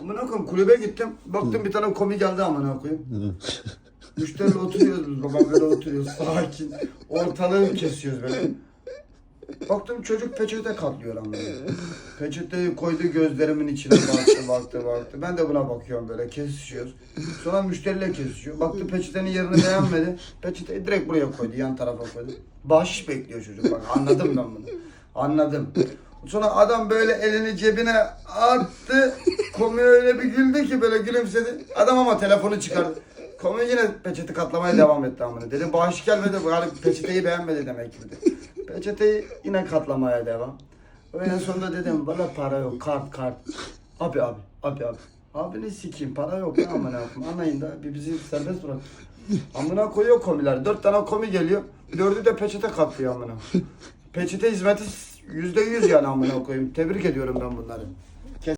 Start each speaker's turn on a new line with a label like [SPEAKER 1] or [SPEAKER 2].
[SPEAKER 1] Amına koyayım kulübe gittim. Baktım bir tane komi geldi amına koyayım. Müşteriyle oturuyoruz biz babam böyle oturuyoruz sakin. Ortalığı kesiyoruz böyle. Baktım çocuk peçete katlıyor amına. Peçeteyi koydu gözlerimin içine baktı baktı baktı. Ben de buna bakıyorum böyle kesişiyoruz. Sonra müşteriyle kesişiyor. Baktı peçetenin yerini beğenmedi. Peçeteyi direkt buraya koydu yan tarafa koydu. Bahşiş bekliyor çocuk bak anladım ben bunu. Anladım. Sonra adam böyle elini cebine attı. Komi öyle bir güldü ki böyle gülümsedi. Adam ama telefonu çıkardı. Komi yine peçete katlamaya devam etti amına. Dedim bağış gelmedi. Bu peçeteyi beğenmedi demek ki dedi. Peçeteyi yine katlamaya devam. En sonunda dedim bana para yok kart kart. Abi abi abi abi. Abi ne sikeyim para yok ya amına koyayım. Anlayın da bir bizi serbest bırak. Amına koyuyor komiler. Dört tane komi geliyor. Dördü de peçete katlıyor amına. Peçete hizmeti yüzde yüz yani amına koyayım. Tebrik ediyorum ben bunları.